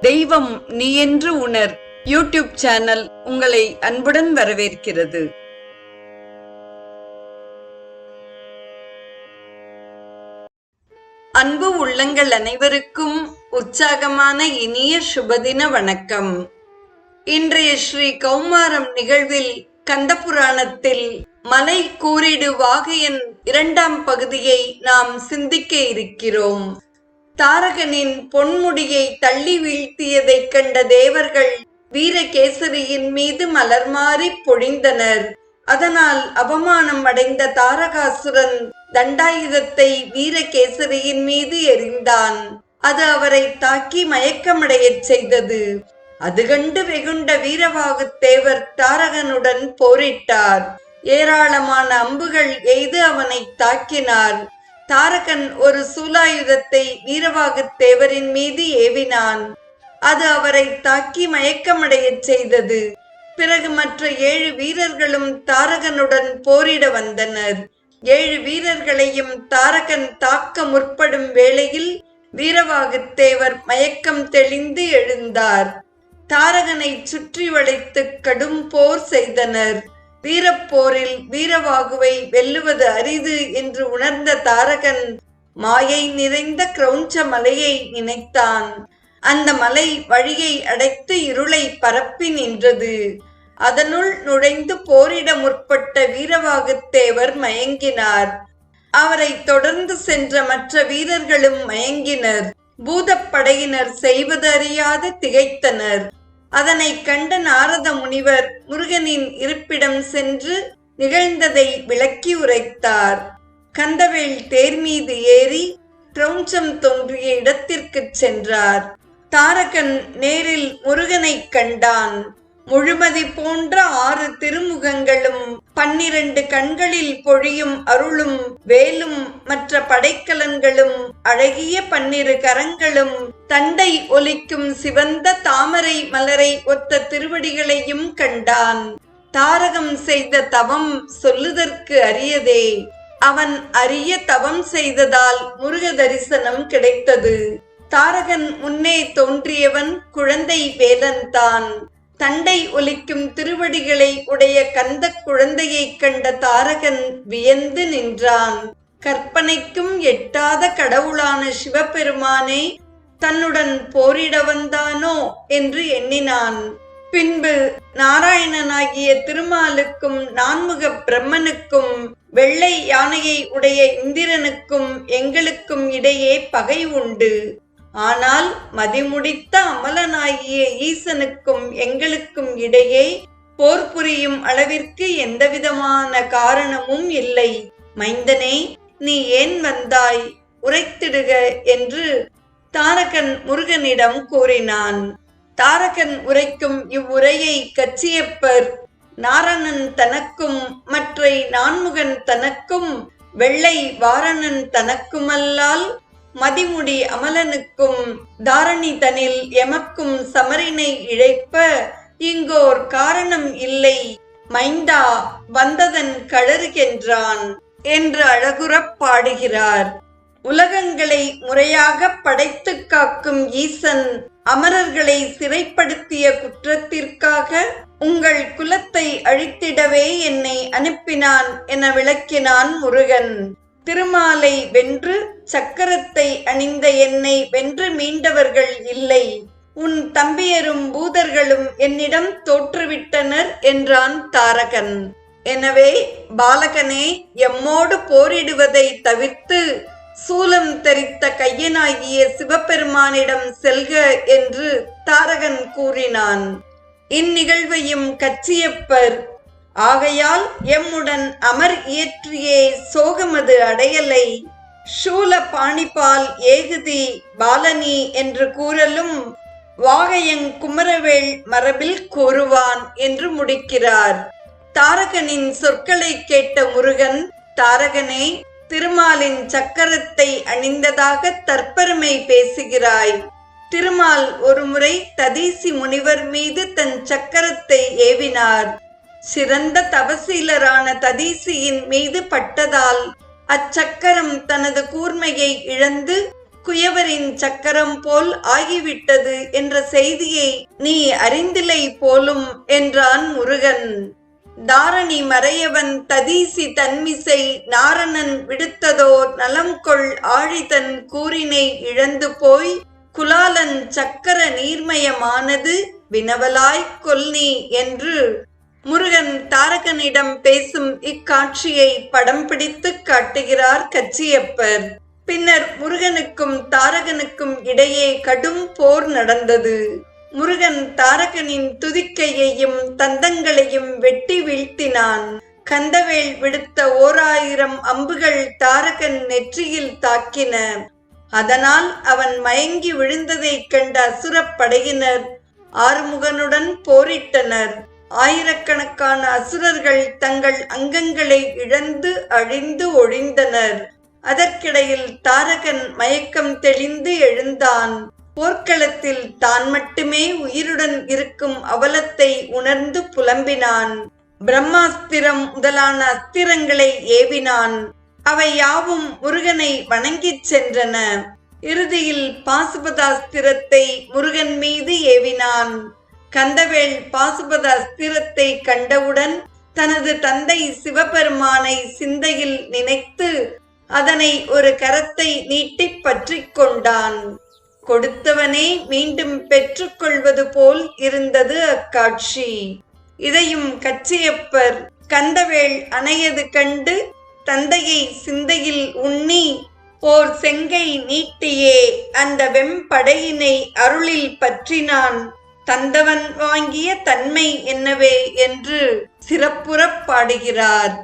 தெய்வம் நீ என்று உணர். யூடியூப் சேனல் உங்களை அன்புடன் வரவேற்கிறது. அன்பு உள்ளங்கள் அனைவருக்கும் உற்சாகமான இனிய சுபதின வணக்கம். இன்றைய ஸ்ரீ கௌமாரம் நிகழ்வில் கந்தபுராணத்தில் மலை கூறிடு வாகையன் இரண்டாம் பகுதியை நாம் சிந்திக்க இருக்கிறோம். தாரகனின் பொன்முடியை தள்ளி வீழ்த்தியதைக் கண்ட தேவர்கள் வீரகேசரியின் மீது மலர் மாறி பொழிந்தனர். அதனால் அவமானம் அடைந்த தாரகாசுரன் தண்டாயுதத்தை வீரகேசரியின் மீது எறிந்தான். அது அவரை தாக்கி மயக்கமடையச் செய்தது. அது கண்டு வெகுண்ட வீரவாகுத்தேவர் தாரகனுடன் போரிட்டார். ஏராளமான அம்புகள் எய்து அவனை தாக்கினார். தாரகன் ஒரு சூலாயுதத்தை வீரவாகுத்தேவரின் மீது ஏவினான். அது அவரை தாக்கி மயக்கமடையச் செய்தது. பிறகு மற்ற ஏழு வீரர்களும் தாரகனுடன் போரிட வந்தனர். ஏழு வீரர்களையும் தாரகன் தாக்க முற்படும் வேளையில் வீரவாகுத்தேவர் மயக்கம் தெளிந்து எழுந்தார். தாரகனை சுற்றி வளைத்து கடும் போர் செய்தனர். வீரப்போரில் வீரவாகுவை வெல்லுவது அரிது என்று உணர்ந்த தாரகன் மாயை நிறைந்த கிரௌஞ்ச மலையை நினைத்தான். அந்த மலை வழியை அடைத்து இருளை பரப்பி நின்றது. அதனுள் நுழைந்து போரிட முற்பட்ட வீரவாகுத்தேவர் மயங்கினார். அவரை தொடர்ந்து சென்ற மற்ற வீரர்களும் மயங்கினர். பூதப்படையினர் செய்வது அறியாது திகைத்தனர். அதனை கண்ட நாரத முனிவர் முருகனின் இருப்பிடம் சென்று நிகழ்ந்ததை விளக்கி உரைத்தார். கந்தவேல் தேர் மீது ஏறி பிரௌஞ்சம் தோன்றிய இடத்திற்கு சென்றார். தாரகன் நேரில் முருகனை கண்டான். முழுமதி போன்ற ஆறு திருமுகங்களும் பன்னிரண்டு கண்களில் பொழியும் அருளும் வேலும் மற்ற படைக்கலன்களும் அழகிய பன்னிரு கரங்களும் தண்டை ஒலிக்கும் சிவந்த தாமரை மலரை ஒத்த திருவடிகளையும் கண்டான். தாரகம் செய்த தவம் சொல்லுதற்கு அரியதே. அவன் அரிய தவம் செய்ததால் முருக தரிசனம் கிடைத்தது. தாரகன் முன்னே தோன்றியவன் குழந்தை வேலன் தான். தண்டை ஒலிக்கும் திருவடிகளை உடைய கந்த குழந்தையைக் கண்ட தாரகன் வியந்து நின்றான். கற்பனைக்கும் எட்டாத கடவுளான சிவபெருமானே தன்னுடன் போரிட வந்தானோ என்று எண்ணினான். பின்பு நாராயணனாகிய திருமாலுக்கும் நான்முக பிரம்மனுக்கும் வெள்ளை யானையை உடைய இந்திரனுக்கும் எங்களுக்கும் இடையே பகை உண்டு. ஆனால் மதிமுடித்த அமலனாகிய ஈசனுக்கும் எங்களுக்கும் இடையே போர் புரியும் அளவிற்கு எந்தவிதமான காரணமும் இல்லை. மைந்தனே நீ ஏன் வந்தாய்? உரைத்திடுக என்று தாரகன் முருகனிடம் கூறினான். தாரகன் உரைக்கும் இவ்வுரையை கச்சியப்பர். நாரணன் தனக்கும் மற்றை நான்முகன் தனக்கும் வெள்ளை வாரணன் தனக்குமல்லால் மதிமுடி அமலனுக்கும் தாரணி தனில் எமக்கும் சமரினை இழைப்ப இங்கோர் காரணம் இல்லை. மைந்தா வந்ததன் கழறுகின்றான் என்று அழகுறப் பாடுகிறார். உலகங்களை முறையாக படைத்து காக்கும் ஈசன் அமரர்களை சிறைப்படுத்திய குற்றத்திற்காக உங்கள் குலத்தை அழித்திடவே என்னை அனுப்பினான் என விளக்கினான் முருகன். திருமாலை வென்று சக்கரத்தை அணிந்த என்னை வென்று மீண்டவர்கள் இல்லை. உன் தம்பியரும் பூதர்களும் என்னிடம் தோற்றுவிட்டனர் என்றான் தாரகன். எனவே பாலகனே எம்மோடு போரிடுவதை தவிர்த்து சூலம் தரித்த கையனாகிய சிவபெருமானிடம் செல்க என்று தாரகன் கூறினான். இந்நிகழ்வையும் கச்சியப்பர் ஆகையால் எம்முடன் அமர் இயற்றியே சோகமது அடையலை. சூல பாணிபால் ஏகுதி பாலனி என்று கூறலும் வாகையங் குமரவேள் மரபில் கூறுவான் என்று முடிக்கிறார். தாரகனின் சொற்களை கேட்ட முருகன் தாரகனே திருமாலின் சக்கரத்தை அணிந்ததாக தற்பெருமை பேசுகிறாய். திருமால் ஒருமுறை ததீசி முனிவர் மீது தன் சக்கரத்தை ஏவினார். சிறந்த தவசீலரான ததீசியின் மீது பட்டதால் அச்சக்கரம் தனது கூர்மையை இழந்து குயவரின் சக்கரம் போல் ஆகிவிட்டது என்ற செய்தியை நீ அறிந்திலை போலும் என்றான் முருகன். தாரணி மறையவன் ததீசி தன்மிசை நாரணன் விடுத்ததோர் நலம் கொள் ஆழிதன் கூறினை இழந்து போய் குலாலன் சக்கர நீர்மயமானது வினவலாய்க் கொல்னி என்று முருகன் தாரகனிடம் பேசும் இக்காட்சியை படம் பிடித்து காட்டுகிறார் கச்சியப்பர். பின்னர் முருகனுக்கும் தாரகனுக்கும் இடையே கடும் போர் நடந்தது. முருகன் தாரகனின் துதிக்கையையும் தந்தங்களையும் வெட்டி வீழ்த்தினான். கந்தவேல் விடுத்த ஓராயிரம் அம்புகள் தாரகன் நெற்றியில் தாக்கின. அதனால் அவன் மயங்கி விழுந்ததைக் கண்ட அசுரப் படையினர் ஆறுமுகனுடன் போரிட்டனர். ஆயிரக்கணக்கான அசுரர்கள் தங்கள் அங்கங்களை இழந்து அழிந்து ஒழிந்தனர். அதற்கிடையில் தாரகன் மயக்கம் தெளிந்து எழுந்தான். போர்க்களத்தில் தான் மட்டுமே உயிருடன் இருக்கும் அவலத்தை உணர்ந்து புலம்பினான். பிரம்மாஸ்திரம் முதலான அஸ்திரங்களை ஏவினான். அவை யாவும் முருகனை வணங்கிச் சென்றன. இறுதியில் பாசுபதாஸ்திரத்தை முருகன் மீது ஏவினான். கந்தவேல் பாசுபத அஸ்திரத்தை கண்டவுடன் தனது தந்தை சிவபெருமானை சிந்தையில் நினைத்து அதனை ஒரு கரத்தை நீட்டிப் பற்றி கொண்டான். கொடுத்தவனே மீண்டும் பெற்றுக்கொள்வது போல் இருந்தது அக்காட்சி. இதையும் கச்சியப்பர் கந்தவேள் அணையது கண்டு தந்தையை சிந்தையில் உண்ணி ஓர் செங்கை நீட்டியே அந்த வெம்படையினை அருளில் பற்றினான். தந்தவன் வாங்கிய தன்மை என்னவே என்று சிறப்புறப் பாடுகிறார்.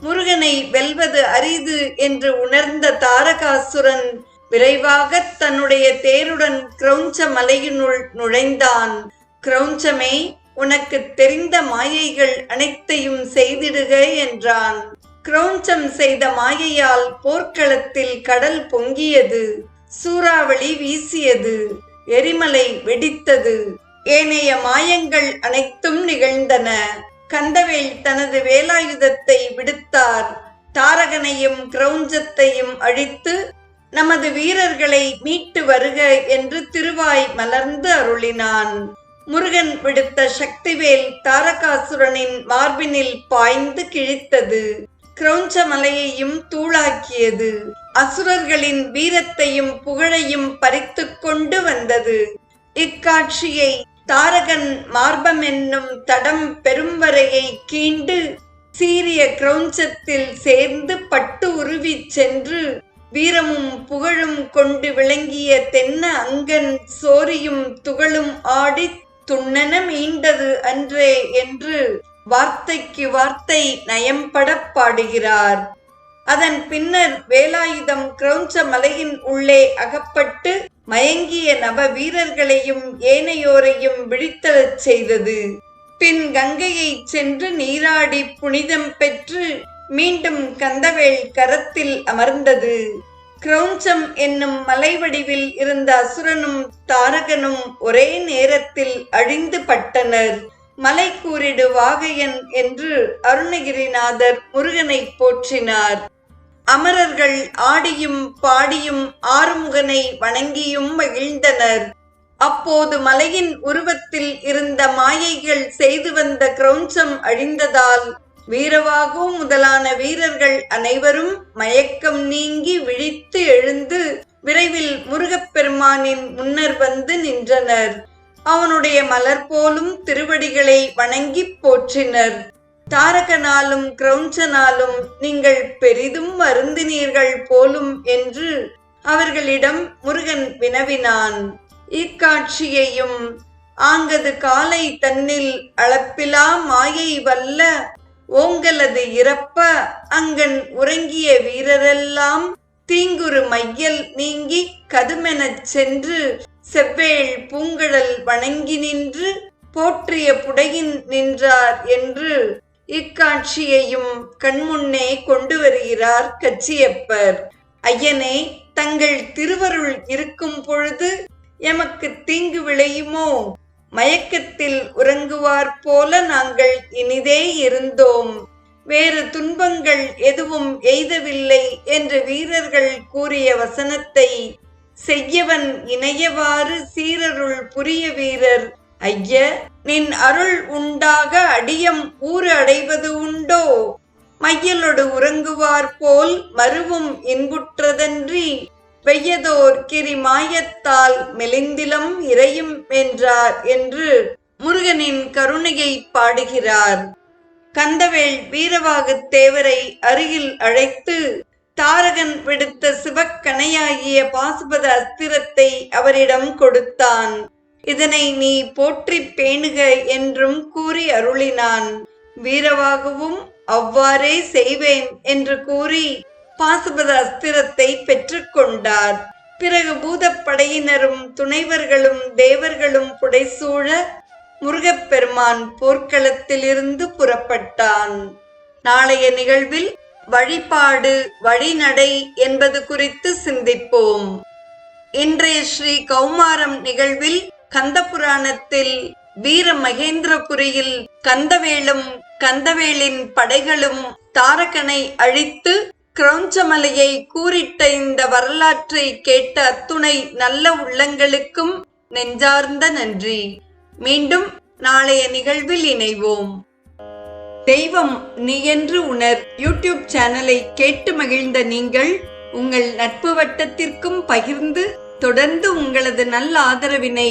முருகனை வெல்வது அரிது என்று உணர்ந்த தாரகாசுரன் விரைவாக தன்னுடைய தேருடன் கிரௌஞ்ச மலையினுள் நுழைந்தான். கிரௌஞ்சமே உனக்கு தெரிந்த மாயைகள் அனைத்தையும் செய்திடுக என்றான். கிரௌஞ்சம் செய்த மாயையால் போர்க்களத்தில் கடல் பொங்கியது சூறாவளி வீசியது எரிமலை வெடித்தது. ஏனைய மாயங்கள் அனைத்தும் நிகழ்ந்தன. கந்தவேல் தனது வேலாயுதத்தை விடுத்தார். தாரகனையும் கிரௌஞ்சத்தையும் அழித்து நமது வீரர்களை மீட்டு வருக என்று திருவாய் மலர்ந்து அருளினான். முருகன் விடுத்த சக்திவேல் தாரகாசுரனின் மார்பினில் பாய்ந்து கிழித்தது. கிரௌஞ்ச மலையையும் தூளாக்கியது. அசுரர்களின் வீரத்தையும் புகழையும் பறித்து கொண்டு வந்தது. இக்காட்சியை தாரகன் மார்பம் என்னும் தடம் பெரும்வரையை கீண்டு சீரிய கிரௌஞ்சத்தில் சேர்ந்து பட்டு உருவிச் சென்று வீரமும் புகழும் கொண்டு விளங்கிய தென்ன அங்கன் சோரியும் துகளும் ஆடி துண்ணனம் மீண்டது அன்றே என்று வார்த்தைக்கு வார்த்தை நயம்படப் பாடுகிறார். அதன் பின்னர் வேலாயுதம் கிரௌஞ்ச மலையின் உள்ளே அகப்பட்டு மயங்கிய நவ வீரர்களையும் ஏனையோரையும் விழித்தளச் செய்தது. பின் கங்கையை சென்று நீராடி புனிதம் பெற்று மீண்டும் கந்தவேள் கரத்தில் அமர்ந்தது. கிரௌஞ்சம் என்னும் மலை வடிவில் இருந்த அசுரனும் தாரகனும் ஒரே நேரத்தில் அழிந்து பட்டனர். மலை கூறிடு வாகையன் என்று அருணகிரிநாதர் முருகனை போற்றினார். அமரர்கள் ஆடியும் பாடியும் ஆறுமுகனை வணங்கியும் மகிழ்ந்தனர். அப்போது மலையின் உருவத்தில் இருந்த மாயைகள் செய்து வந்த கிரௌஞ்சம் அழிந்ததால் வீரவாகு முதலான வீரர்கள் அனைவரும் மயக்கம் நீங்கி விழித்து எழுந்து விரைவில் முருகப்பெருமானின் முன்னர் வந்து நின்றனர். அவனுடைய மலர் போலும் திருவடிகளை வணங்கிப் போற்றினர். தாரகனாலும் கிரௌஞ்சனாலும் நீங்கள் பெரிதும் வருந்தினீர்கள் போலும் என்று அவர்களிடம் முருகன் வினவினான். இக்காட்சியையும் ஆங்கது காலை தன்னில் அளப்பிலா மாயை வல்ல ஓங்கலது இறப்ப அங்கன் உறங்கிய வீரரெல்லாம் தீங்குரு மையல் நீங்கி கதுமெனச் சென்று செவ்வேள் பூங்கடல் வணங்கி நின்று போற்றிய புடையின் நின்றார் என்று இக்காட்சியையும் கண்முன்னே கொண்டு வருகிறார் கச்சியப்பர். ஐயனே தங்கள் திருவருள் இருக்கும் பொழுது எமக்கு தீங்கு விளையுமோ? மயக்கத்தில் உறங்குவார் போல நாங்கள் இனிதே இருந்தோம். வேறு துன்பங்கள் எதுவும் எய்தவில்லை என்று வீரர்கள் கூறிய வசனத்தை செய்யவன் இணையவாறு சீரருள் புரிய வீரர் ஐய நின் அருள் உண்டாக அடியம் ஊறு அடைவது உண்டோ? மையலொடு உறங்குவார் போல் மருவும் இன்புற்றதன்றி. வெய்யதோர் கிரி மாயத்தால் மெலிந்திலம் இறையும் என்றார் என்று முருகனின் கருணையை பாடுகிறார். கந்தவேள் வீரவாகுத் தேவரை அருகில் அழைத்து தாரகன் விடுத்த சிவக்கணையாகிய பாசுபத அஸ்திரத்தை அவரிடம் கொடுத்தான். இதனை நீ போற்றிப் பேணுக என்றும் கூறி அருளினான். வீரவாகவும் அவ்வாறே செய்வேன் என்று கூறி பாசுபத அஸ்திரத்தை பெற்றுக்கொண்டார். பிறகு பூதப்படையினரும் துணைவர்களும் தேவர்களும் புடைசூழ முருகப்பெருமான் போர்க்களத்திலிருந்து புறப்பட்டான். நாளைய நிகழ்வில் வழிபாடு வழிநடை என்பது குறித்து சிந்திப்போம். இன்றைய ஸ்ரீ கௌமாரம் நிகழ்வில் கந்த புராணத்தில் வீர மகேந்திரபுரியில் கந்தவேலும் கந்தவேலின் படைகளும் தாரகனை அழித்து கிரௌஞ்சமலையை கூறிட்ட இந்த வரலாற்றை கேட்ட அத்துணை நல்ல உள்ளங்களுக்கும் நெஞ்சார்ந்த நன்றி. மீண்டும் நாளைய நிகழ்வில் இணைவோம். தெய்வம் நீ என்று உணர் யூடியூப் சேனலை கேட்டு மகிழ்ந்த நீங்கள் உங்கள் நட்பு வட்டத்திற்கும் பகிர்ந்து தொடர்ந்து உங்களது நல்ல ஆதரவினை